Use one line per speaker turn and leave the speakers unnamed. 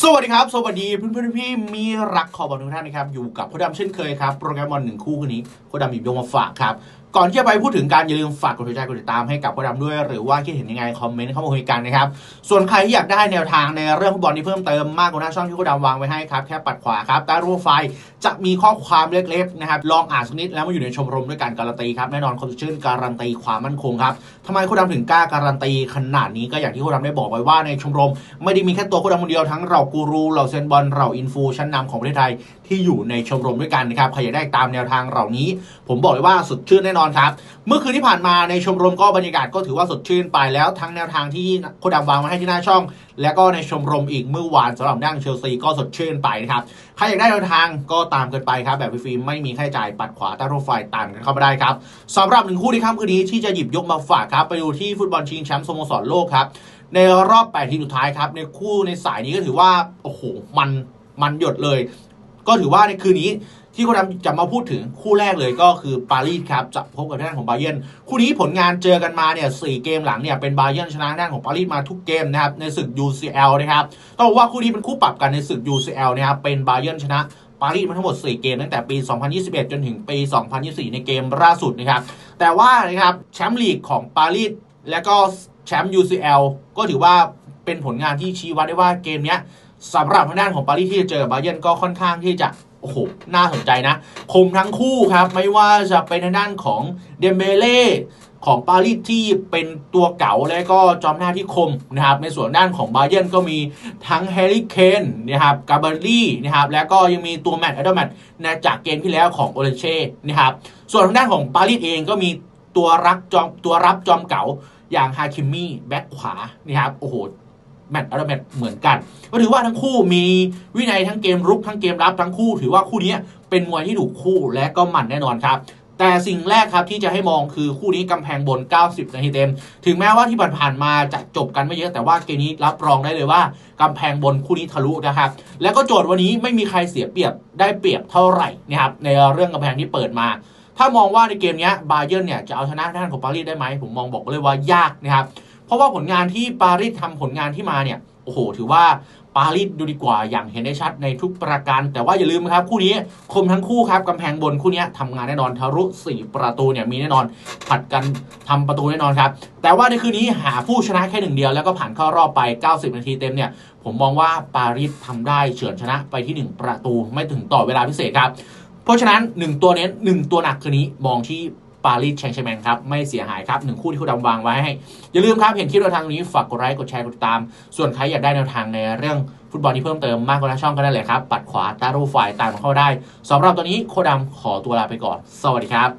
สวัสดีครับ สวัสดีเพื่อนเพื่อนพี่มีรักขอบอลทุกท่านนะครับ อยู่กับโคดำเช่นเคยครับ โปรแกรมบอลหนึ่งคู่คืนนี้โคดำหยิบยกมาฝากครับ ก่อนที่จะไปพูดถึงการอย่าลืมฝากกดติดตามกดติดตามให้กับโคดำด้วย หรือว่าคิดเห็นยังไงคอมเมนต์เข้ามาคุยกันนะครับ ส่วนใครที่อยากได้แนวทางในเรื่องฟุตบอลที่เพิ่มเติมมากกว่าหน้าช่องที่โคดำวางไว้ให้ครับแค่ปัดขวาครับใต้รูปไฟจะมีข้อความเล็กๆนะครับลองอ่านสักนิดแล้วมาอยู่ในชมรมด้วยกันการันตีครับแน่นอนคนชื่นการันตีความมั่นคงครับทำไมโคดำถึงกล้าการันตีขนาดนี้ก็อย่างที่โคดำได้บอกไว้ว่าในชมรม ไม่ได้มีแค่ตัวโคดำคนเดียวทั้งเรากูรูเราเซนบอลเราอินฟูชั้นนำของประเทศไทยที่อยู่ในชมรมด้วยกันนะครับใครอยากได้ตามแนวทางเหล่านี้ ผมบอกเลยว่าสดชื่นแน่นอนครับ เมื่อคืนที่ผ่านมาในชมรมก็บรรยากาศก็ถือว่าสดชื่นไปแล้วทั้งแนวทางที่โคดำวางไว้ให้ที่หน้าช่อง แล้วก็ในชมรมอีกเมื่อวานสำหรับด้านเชลซีก็สดชื่นไปนะครับใครอยากได้แนวทางก็ตามกันไปครับ แบบฟรีไม่มีค่าใช้จ่ายปัดขวาใต้รูไฟตามกันเข้ามาได้ครับสำหรับหนึ่งคู่ที่ค่ำคืนนี้ที่จะหยิบยกมาฝากครับไปดูที่ฟุตบอลชิงแชมป์สโมสรโลกครับในรอบ8ทีมสุดท้ายครับในคู่ในสายนี้ก็ถือว่าโอ้โหมันมันหยดเลย ก็ถือว่าในคืนนี้ ที่คนทำจะมาพูดถึงคู่แรกเลยก็คือปารีสครับจะพบกับทางด้านของบาเยนคู่นี้ผลงานเจอกันมาเนี่ยสเกมหลังเนี่ยเป็นบาเยนชนะทางด้านของปารีสมาทุกเกมนะครับในศึก UCL นะครับต้องบอกว่าคู่นี้เป็นคู่ปรับกันในศึก UCL นะครับเป็นบาเยนชนะปารีสมาทั้งหมด 4 เกมตั้งแต่ปี 2021 จนถึงปี 2024 ในเกมล่าสุดนะครับ แต่ว่านะครับแชมป์ลีกของปารีสและก็แชมป์ UCL ก็ถือว่าเป็นผลงานที่ชี้วัดได้ว่าเกมเนี้ยสำหรับทางด้านของปารีสที่จะเจอกับบาเยนก็ค่อนข้างที่จะ โอ้โห น่าสนใจนะ คมทั้งคู่ครับ ไม่ว่าจะเป็นทางด้านของเดมเบเล่ของปารีสที่เป็นตัวเก่าและก็จอมหน้าที่คมนะครับ ในส่วนด้านของบาเยนก็มีทั้งแฮร์รี่เคนนะครับกาบารี่นะครับ แล้วก็ยังมีตัวแมตต์แอดเดอร์แมตต์นะจากเกมที่แล้วของโอเลเช่นะครับ ส่วนทางด้านของปารีสเองก็มีตัวรักจอมตัวรับจอมเก่าอย่างฮาคิมมี่แบ็คขวานะครับโอ้โห แมตต์อัลแมตเหมือนกัน ก็ถือว่าทั้งคู่มีวินัยทั้งเกมรุกทั้งเกมรับทั้งคู่ ถือว่าคู่นี้เป็นมวยที่ถูกคู่และก็มันแน่นอนครับ แต่สิ่งแรกครับที่จะให้มองคือคู่นี้กำแพงบน 90 นาทีเต็ม ถึงแม้ว่าที่ผ่านๆมาจะจบกันไม่เยอะแต่ว่าเกมนี้รับรองได้เลยว่ากำแพงบนคู่นี้ทะลุนะครับ แล้วก็โจทย์วันนี้ไม่มีใครเสียเปรียบได้เปรียบเท่าไหร่นะครับในเรื่องกำแพงที่เปิดมาถ้ามองว่าในเกมนี้บาเยิร์เนี่ยจะเอาชนะด้านของปารีสได้ไหมผมมองบอกเลยว่ายากนะครับ ราะว่าผลงานที่ปารีสทำผลงานที่มาเนี่ยโอ้โห ถือว่าปารีสดูดีกว่าอย่างเห็นได้ชัดในทุกประการ แต่ว่าอย่าลืมนะครับ คู่นี้คมทั้งคู่ครับกำแพงบนคู่นี้ทำงานแน่นอนทะลุ4ประตูเนี่ยมีแน่นอนผัดกันทำประตูแน่นอนครับ แต่ว่าในคืนนี้หาผู้ชนะแค่หนึ่งเดียวแล้วก็ผ่านเข้ารอบไป 90 นาทีเต็มเนี่ยผมมองว่าปารีสทำได้เฉือนชนะไปที่ 1 ประตูไม่ถึงต่อเวลาพิเศษครับเพราะฉะนั้น 1 ตัวเน้น1ตัวหนักคืนนี้มองที่ ปารีสแชงเชร์แมงครับ ไม่เสียหายครับหนึ่งคู่ที่คุณดำวางไว้ให้ อย่าลืมครับ เห็นคลิปเราทางนี้ ฝากกดไลค์กดแชร์กดติดตาม ส่วนใครอยากได้แนวทางในเรื่องฟุตบอลที่เพิ่มเติมมากกว่าช่องก็ได้เลยครับ ปัดขวาตารูไฟล์ตามเข้าได้สำหรับตอนนี้โคดำขอตัวลาไปก่อน สวัสดีครับ